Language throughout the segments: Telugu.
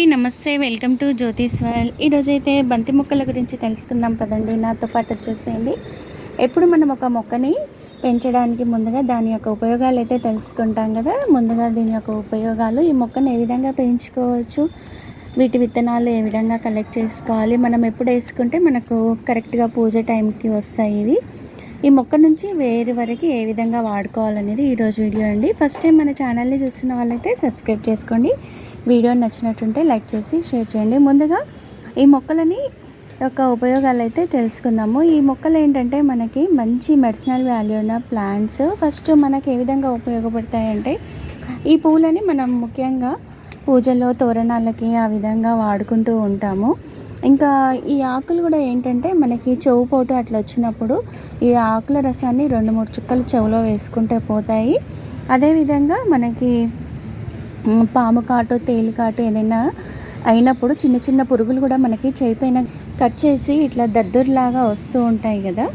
అండి నమస్తే వెల్కమ్ టు జ్యోతిష్ వరల్డ్ ఈరోజు అయితే బంతి మొక్కల గురించి తెలుసుకుందాం పదండి. నాతో పాటు వచ్చేసేయండి. ఎప్పుడు మనం ఒక మొక్కని పెంచడానికి ముందుగా దాని యొక్క ఉపయోగాలు అయితే తెలుసుకుంటాం కదా ముందుగా దీని యొక్క ఉపయోగాలు ఈ మొక్కను ఏ విధంగా పెంచుకోవచ్చు వీటి విత్తనాలు ఏ విధంగా కలెక్ట్ చేసుకోవాలి మనం ఎప్పుడు వేసుకుంటే మనకు కరెక్ట్గా పూజ టైంకి వస్తాయి ఇవి. ఈ మొక్క నుంచి వేరు వరకు ఏ విధంగా వాడుకోవాలనేది ఈరోజు వీడియో అండి. ఫస్ట్ టైం మన ఛానల్ని చూస్తున్న వాళ్ళైతే సబ్స్క్రైబ్ చేసుకోండి. వీడియో నచ్చినట్టుంటే లైక్ చేసి షేర్ చేయండి. ముందుగా ఈ మొక్కలని యొక్క ఉపయోగాలు అయితే తెలుసుకుందాము. ఈ మొక్కలు ఏంటంటే మనకి మంచి మెడిసినల్ వాల్యూ ఉన్న ప్లాంట్స్. ఫస్ట్ మనకి ఏ విధంగా ఉపయోగపడతాయంటే ఈ పూలని మనం ముఖ్యంగా పూజల్లో తోరణాలకి ఆ విధంగా వాడుకుంటూ ఉంటాము. ఇంకా ఈ ఆకులు కూడా ఏంటంటే మనకి చెవు పోటు అట్లా వచ్చినప్పుడు ఈ ఆకుల రసాన్ని రెండు మూడు చుక్కలు చెవులో వేసుకుంటే పోతాయి. అదేవిధంగా మనకి పాము కాటు తేలు కాటు ఏదైనా అయినప్పుడు చిన్న చిన్న పురుగులు కూడా మనకి చేయిపోయిన కట్ చేసి ఇట్లా దద్దుర్లాగా వస్తూ ఉంటాయి కదా.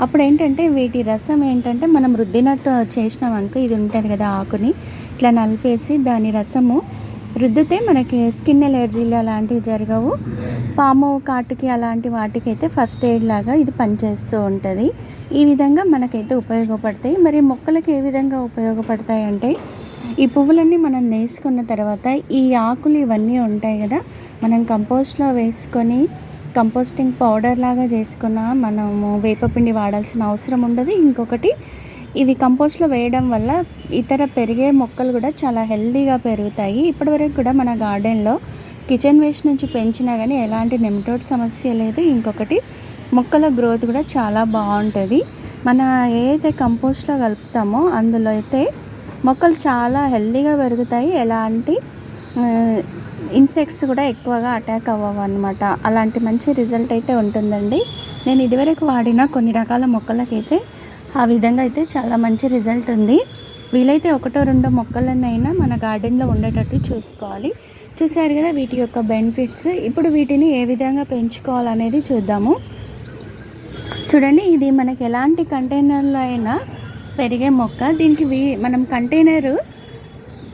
అప్పుడు ఏంటంటే వీటి రసం ఏంటంటే మనం రుద్దినట్టు చేసినాం అనుకో ఇది ఉంటుంది కదా ఆకుని. ఇట్లా నలిపేసి దాని రసము రుద్దితే మనకి స్కిన్ ఎలర్జీలు అలాంటివి జరగవు. పాము కాటుకి అలాంటి వాటికి అయితే ఫస్ట్ ఎయిడ్ లాగా ఇది పనిచేస్తూ ఉంటుంది. ఈ విధంగా మనకైతే ఉపయోగపడతాయి. మరి మొక్కలకి ఏ విధంగా ఉపయోగపడతాయి అంటే ఈ పువ్వులన్నీ మనం వేసుకున్న తర్వాత ఈ ఆకులు ఇవన్నీ ఉంటాయి కదా మనం కంపోస్ట్లో వేసుకొని కంపోస్టింగ్ పౌడర్ లాగా చేసుకున్న మనము వేపపిండి వాడాల్సిన అవసరం ఉండదు. ఇంకొకటి ఇది కంపోస్ట్లో వేయడం వల్ల ఇతర పెరిగే మొక్కలు కూడా చాలా హెల్దీగా పెరుగుతాయి. ఇప్పటివరకు కూడా మన గార్డెన్లో కిచెన్ వేస్ట్ నుంచి పెంచినా కానీ ఎలాంటి నెమటోడ్ సమస్య లేదు. ఇంకొకటి మొక్కల గ్రోత్ కూడా చాలా బాగుంటుంది. మన ఏదైతే కంపోస్ట్లో కలుపుతామో అందులో అయితే మొక్కలు చాలా హెల్దీగా పెరుగుతాయి. ఎలాంటి ఇన్సెక్ట్స్ కూడా ఎక్కువగా అటాక్ అవ్వవు అనమాట అలాంటి మంచి రిజల్ట్ అయితే ఉంటుందండి. నేను ఇదివరకు వాడిన కొన్ని రకాల మొక్కలకైతే ఆ విధంగా అయితే చాలా మంచి రిజల్ట్ ఉంది. వీలైతే ఒకటో రెండో మొక్కలనైనా మన గార్డెన్లో ఉండేటట్టు చూసుకోవాలి. చూసారు కదా వీటి యొక్క బెనిఫిట్స్ ఇప్పుడు వీటిని ఏ విధంగా పెంచుకోవాలనేది చూద్దాము. చూడండి ఇది మనకి ఎలాంటి కంటైనర్లో అయినా పెరిగే మొక్క. దీనికి వీ మనం కంటైనరు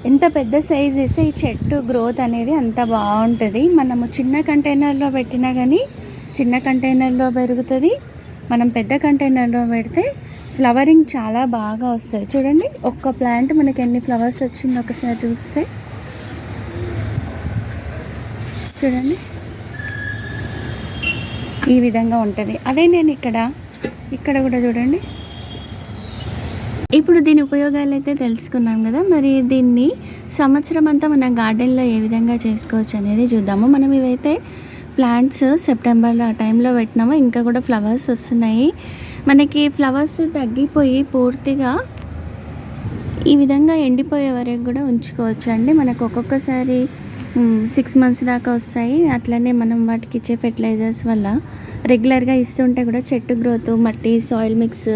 ఎంత పెద్ద సైజ్ వేస్తే ఈ చెట్టు గ్రోత్ అనేది అంత బాగుంటుంది. మనము చిన్న కంటైనర్లో పెట్టినా కానీ చిన్న కంటైనర్లో పెరుగుతుంది. మనం పెద్ద కంటైనర్లో పెడితే ఫ్లవరింగ్ చాలా బాగా వస్తుంది. చూడండి ఒక్క ప్లాంట్ మనకి ఎన్ని ఫ్లవర్స్ వచ్చిందో ఒకసారి చూస్తే. చూడండి. ఈ విధంగా ఉంటుంది. అదే నేను ఇక్కడ ఇక్కడ కూడా చూడండి. ఇప్పుడు దీని ఉపయోగాలు అయితే తెలుసుకున్నాం కదా మరి దీన్ని సంవత్సరం అంతా మన గార్డెన్లో ఏ విధంగా చేసుకోవచ్చు అనేది చూద్దాము. మనం ఇవైతే ప్లాంట్స్ సెప్టెంబర్ ఆ టైంలో పెట్టినామో ఇంకా కూడా ఫ్లవర్స్ వస్తున్నాయి. మనకి ఫ్లవర్స్ తగ్గిపోయి పూర్తిగా ఈ విధంగా ఎండిపోయే వరకు కూడా ఉంచుకోవచ్చు అండి మనకు ఒక్కొక్కసారి సిక్స్ మంత్స్ దాకా వస్తాయి. అట్లనే మనం వాటికి ఇచ్చే ఫెర్టిలైజర్స్ వల్ల రెగ్యులర్గా ఇస్తుంటే కూడా చెట్టు గ్రోత్ మట్టి సాయిల్ మిక్స్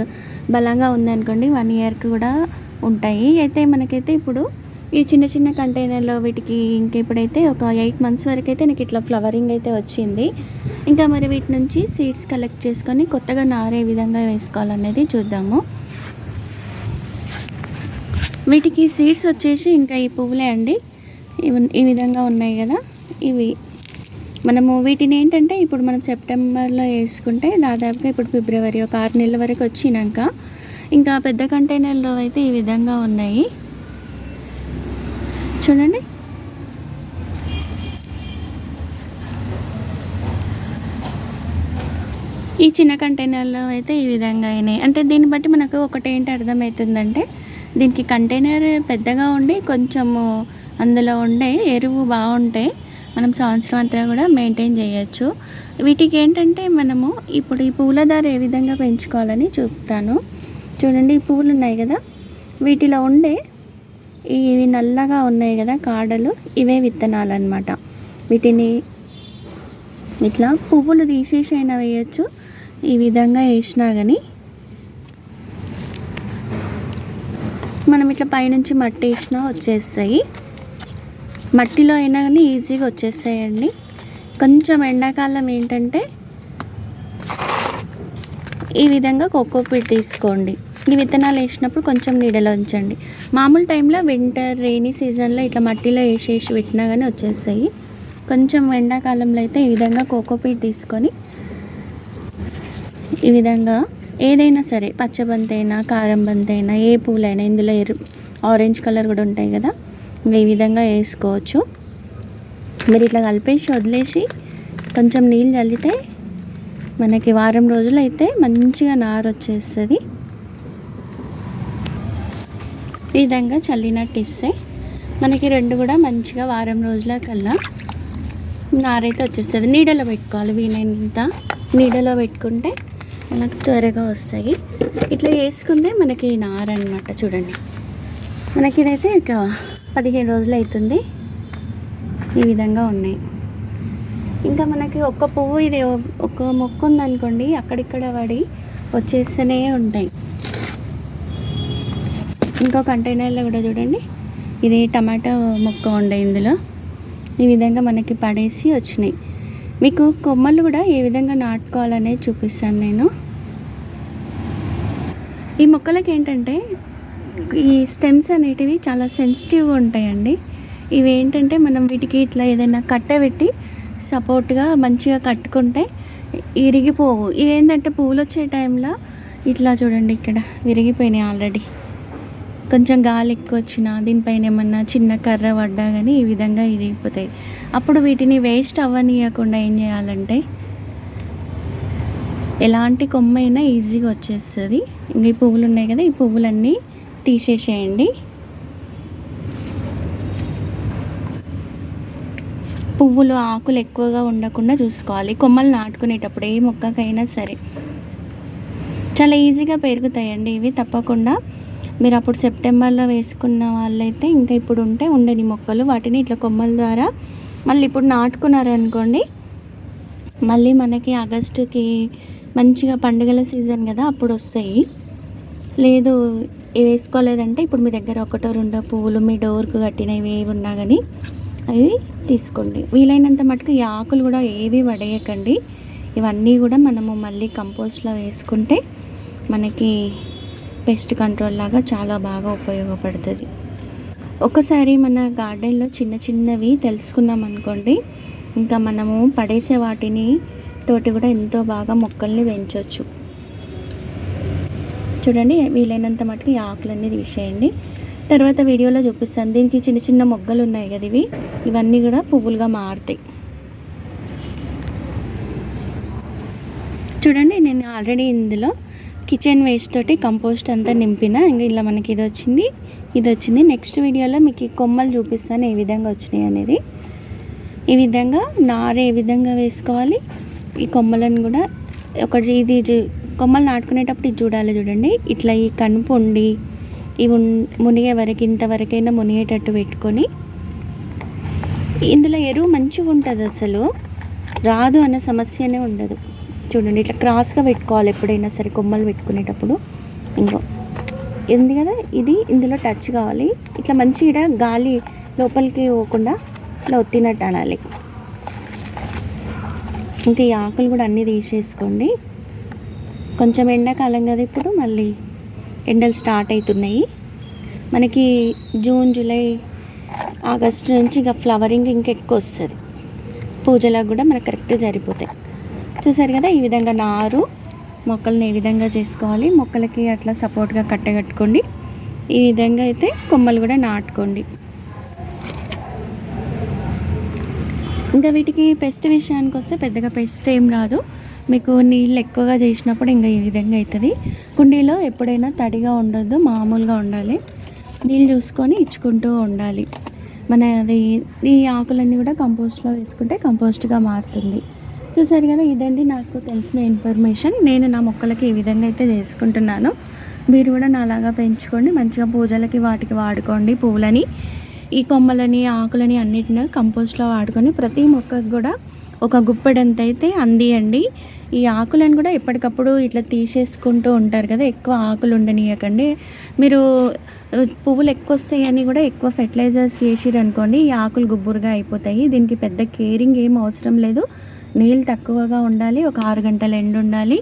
బలంగా ఉందనుకోండి వన్ ఇయర్కి కూడా ఉంటాయి. అయితే మనకైతే ఇప్పుడు ఈ చిన్న చిన్న కంటైనర్లో వీటికి ఇంక ఇప్పుడైతే ఒక ఎయిట్ మంత్స్ వరకు అయితే నాకు ఇట్లా ఫ్లవరింగ్ అయితే వచ్చింది. ఇంకా మరి వీటి నుంచి సీడ్స్ కలెక్ట్ చేసుకొని కొత్తగా నారే విధంగా వేసుకోవాలనేది చూద్దాము. వీటికి సీడ్స్ వచ్చేసి ఇంకా ఈ పువ్వులే అండి. ఈ విధంగా ఉన్నాయి కదా. ఇవి మనము వీటిని ఏంటంటే ఇప్పుడు మనం సెప్టెంబర్లో వేసుకుంటే దాదాపుగా ఇప్పుడు ఫిబ్రవరి ఒక ఆరు నెలల వరకు వచ్చినాక ఇంకా పెద్ద కంటైనర్లో అయితే ఈ విధంగా ఉన్నాయి. చూడండి. ఈ చిన్న కంటైనర్లో అయితే ఈ విధంగా అయినాయి. అంటే దీన్ని బట్టి మనకు ఒకటేంటి అర్థమవుతుందంటే దీనికి కంటైనర్ పెద్దగా ఉండి కొంచెము అందులో ఉండే ఎరువు బాగుంటాయి మనం సంవత్సరం అంతా కూడా మెయింటైన్ చేయొచ్చు. వీటికి ఏంటంటే మనము ఇప్పుడు ఈ పూల ధర ఏ విధంగా పెంచుకోవాలని చూపుతాను. చూడండి ఈ పువ్వులు ఉన్నాయి కదా. వీటిలో ఉండే ఇవి నల్లగా ఉన్నాయి కదా కాడలు ఇవే విత్తనాలు అనమాట వీటిని ఇట్లా పువ్వులు తీసేసి అయినా వేయచ్చు. ఈ విధంగా వేసినా కానీ మనం ఇట్లా పైనుంచి మట్టి వేసినా వచ్చేస్తాయి. మట్టిలో అయినా కానీ ఈజీగా వచ్చేస్తాయండి. కొంచెం ఎండాకాలం ఏంటంటే ఈ విధంగా కోకోపీట్ తీసుకోండి. ఈ విత్తనాలు వేసినప్పుడు కొంచెం నీడలో ఉంచండి. మామూలు టైంలో వింటర్ రెయినీ సీజన్లో ఇట్లా మట్టిలో వేసేసి పెట్టినా కానీ వచ్చేస్తాయి. కొంచెం ఎండాకాలంలో అయితే ఈ విధంగా కోకోపీట్ తీసుకొని ఈ విధంగా ఏదైనా సరే పచ్చబంతి అయినా కారం బంతి అయినా ఏ పూలైనా ఇందులో ఎరు ఆరెంజ్ కలర్ కూడా ఉంటాయి కదా. ఈ విధంగా వేసుకోవచ్చు. మీరు ఇట్లా కలిపేసి వదిలేసి కొంచెం నీళ్ళు చల్లితే మనకి వారం రోజులు అయితే మంచిగా నారు వచ్చేస్తుంది. ఈ విధంగా చల్లినట్టు ఇస్తే మనకి రెండు కూడా మంచిగా వారం రోజుల కల్లా నారైతే వచ్చేస్తుంది. నీడలో పెట్టుకోవాలి వీలైనంత నీడలో పెట్టుకుంటే మనకు త్వరగా వస్తాయి. ఇట్లా వేసుకుందే మనకి నార అనమాట చూడండి. మనకి ఇదైతే ఇక పదిహేను రోజులు అవుతుంది ఈ విధంగా ఉన్నాయి. ఇంకా మనకి ఒక్క పువ్వు ఇది ఒక మొక్క ఉందనుకోండి అక్కడిక్కడ పడి వచ్చేస్తూనే ఉంటాయి. ఇంకో కంటైనర్లో కూడా చూడండి. ఇది టమాటో మొక్క ఉండే ఇందులో. ఈ విధంగా మనకి పడేసి వచ్చినాయి. మీకు కొమ్మలు కూడా ఏ విధంగా నాటుకోవాలనేది చూపిస్తాను నేను. ఈ మొక్కలకి ఏంటంటే ఈ స్టెమ్స్ అనేటివి చాలా సెన్సిటివ్గా ఉంటాయండి. ఇవి ఏంటంటే మనం వీటికి ఇట్లా ఏదైనా కట్టబెట్టి సపోర్ట్గా మంచిగా కట్టుకుంటే ఇరిగిపోవు ఇవి ఏంటంటే పువ్వులు వచ్చే టైంలో ఇట్లా చూడండి ఇక్కడ విరిగిపోయినాయి ఆల్రెడీ. కొంచెం గాలి ఎక్కువ వచ్చినా దీనిపైన ఏమన్నా చిన్న కర్ర పడ్డా కానీ ఈ విధంగా ఇరిగిపోతాయి. అప్పుడు వీటిని వేస్ట్ అవ్వనీయకుండా ఏం చేయాలంటే ఎలాంటి కొమ్మ అయినా ఈజీగా వచ్చేస్తుంది. ఇంకా ఈ పువ్వులు ఉన్నాయి కదా ఈ పువ్వులన్నీ తీసేసేయండి. పువ్వులు ఆకులు ఎక్కువగా ఉండకుండా చూసుకోవాలి. కొమ్మలు నాటుకునేటప్పుడు ఏ మొక్కకైనా సరే. చాలా ఈజీగా పెరుగుతాయండి. ఇవి తప్పకుండా మీరు అప్పుడు సెప్టెంబర్లో వేసుకున్న వాళ్ళైతే ఇంకా ఇప్పుడు ఉంటే ఉండని మొక్కలు. వాటిని ఇట్లా కొమ్మల ద్వారా మళ్ళీ ఇప్పుడు నాటుకున్నారు అనుకోండి మళ్ళీ మనకి ఆగస్టుకి మంచిగా పండుగల సీజన్ కదా అప్పుడు వస్తాయి. లేదు వేసుకోలేదంటే ఇప్పుడు మీ దగ్గర ఒకటో రెండో పువ్వులు మీ డోర్కు కట్టినవి ఏవి ఉన్నా కానీ అవి తీసుకోండి. వీలైనంత మటుకు ఈ ఆకులు కూడా ఏవి పడేయకండి ఇవన్నీ కూడా మనము మళ్ళీ కంపోస్ట్లో వేసుకుంటే మనకి పెస్ట్ కంట్రోల్ లాగా చాలా బాగా ఉపయోగపడుతుంది. ఒకసారి మన గార్డెన్లో చిన్న చిన్నవి తెలుసుకున్నాం అనుకోండి. ఇంకా మనము పడేసే వాటిని తోటి కూడా ఎంతో బాగా మొక్కల్ని పెంచవచ్చు చూడండి వీలైనంత మటుకు ఈ ఆకులన్నీ తీసేయండి. తర్వాత వీడియోలో చూపిస్తాను. దీనికి చిన్న చిన్న మొగ్గలు ఉన్నాయి కదా ఇవి. ఇవన్నీ కూడా పువ్వులుగా మారుతాయి. చూడండి నేను ఆల్రెడీ ఇందులో కిచెన్ వేస్ట్ తోటి కంపోస్ట్ అంతా నింపిన. ఇంకా ఇలా మనకి ఇది వచ్చింది. ఇది వచ్చింది. నెక్స్ట్ వీడియోలో మీకు ఈ కొమ్మలు చూపిస్తాను ఏ విధంగా వచ్చినాయి అనేది. ఈ విధంగా నార ఏ విధంగా వేసుకోవాలి? ఈ కొమ్మలను కూడా ఒకటి ఇది కొమ్మలు నాటుకునేటప్పుడు ఇది చూడాలి చూడండి. ఇట్లా ఈ కనుపు ఉండి ఇవి మునిగే వరకు ఇంతవరకైనా మునిగేటట్టు పెట్టుకొని. ఇందులో ఎరువు మంచిగా ఉంటుంది అసలు. రాదు అన్న సమస్యనే ఉండదు. చూడండి ఇట్లా క్రాస్గా పెట్టుకోవాలి ఎప్పుడైనా సరే కొమ్మలు పెట్టుకునేటప్పుడు. ఇంకో. ఉంది కదా ఇది ఇందులో టచ్ కావాలి. ఇట్లా మంచిగా గాలి లోపలికి పోకుండా ఇట్లా ఒత్తినట్టు అనాలి. ఇంకా ఈ ఆకులు కూడా అన్నీ తీసేసుకోండి. కొంచెం ఎండాకాలం కదా ఇప్పుడు మళ్ళీ ఎండలు స్టార్ట్ అవుతున్నాయి. మనకి జూన్ జూలై ఆగస్టు నుంచి ఇంకా ఫ్లవరింగ్ ఇంకా ఎక్కువ వస్తుంది. పూజలకు కూడా మనకు కరెక్ట్ సరిపోతాయి. చూసారు కదా ఈ విధంగా నారు మొక్కల్ని ఏ విధంగా చేసుకోవాలి మొక్కలకి అట్లా సపోర్ట్గా కట్టగట్టుకోండి. ఈ విధంగా అయితే కొమ్మలు కూడా నాటుకోండి. ఇంకా వీటికి పెస్ట్ విషయానికి వస్తే పెద్దగా పెస్ట్ ఏం రాదు. మీకు నీళ్ళు ఎక్కువగా చేసినప్పుడు ఇంకా ఈ విధంగా అవుతుంది. కుండీలో ఎప్పుడైనా తడిగా ఉండొద్దు మామూలుగా ఉండాలి. నీళ్ళు చూసుకొని ఇచ్చుకుంటూ ఉండాలి. మన అది ఈ ఆకులన్నీ కూడా కంపోస్ట్లో వేసుకుంటే కంపోస్ట్గా మారుతుంది. చూసారు కదా ఇదండి నాకు తెలిసిన ఇన్ఫర్మేషన్. నేను నా మొక్కలకి ఈ విధంగా అయితే చేసుకుంటున్నాను. మీరు కూడా నాలాగా పెంచుకోండి. మంచిగా పూజలకి వాటికి వాడుకోండి పువ్వులని. ఈ కొమ్మలని ఆకులని అన్నిటిని కంపోస్ట్లో వాడుకొని ప్రతి మొక్కకు కూడా ఒక గుప్పెడంత అయితే అందియండి. ఈ ఆకులను కూడా ఎప్పటికప్పుడు ఇట్లా తీసేసుకుంటూ ఉంటారు కదా ఎక్కువ ఆకులు ఉండనియకండి. మీరు పువ్వులు ఎక్కువ వస్తాయని కూడా ఎక్కువ ఫెర్టిలైజర్స్ చేసిరు అనుకోండి ఈ ఆకులు గుబ్బురుగా అయిపోతాయి. దీనికి పెద్ద కేరింగ్ ఏం అవసరం లేదు. నీళ్ళు తక్కువగా ఉండాలి ఒక ఆరు గంటల ఎండ ఉండాలి.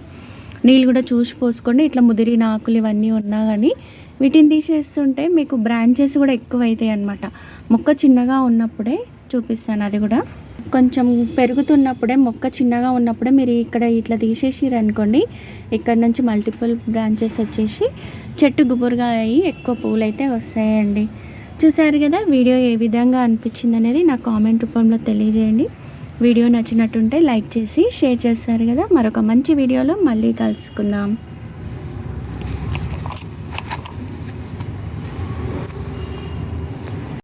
నీళ్ళు కూడా చూసి పోసుకోండి ఇట్లా ముదిరిన ఆకులు ఇవన్నీ ఉన్నా కానీ వీటిని తీసేస్తుంటే మీకు బ్రాంచెస్ కూడా ఎక్కువ అవుతాయి అన్నమాట. మొక్క చిన్నగా ఉన్నప్పుడే చూపిస్తాను అది కూడా. కొంచెం పెరుగుతున్నప్పుడే మొక్క చిన్నగా ఉన్నప్పుడే మీరు ఇక్కడ ఇట్లా తీసేసిరు అనుకోండి ఇక్కడ నుంచి మల్టిపుల్ బ్రాంచెస్ వచ్చేసి చెట్టు గుబురుగా అయ్యి ఎక్కువ పూలు అయితే వస్తాయండి. చూసారు కదా వీడియో ఏ విధంగా అనిపించింది అనేది నా కామెంట్ రూపంలో తెలియజేయండి. వీడియో నచ్చినట్టుంటే లైక్ చేసి షేర్ చేస్తారు కదా. మరొక మంచి వీడియోలో మళ్ళీ కలుసుకుందాం.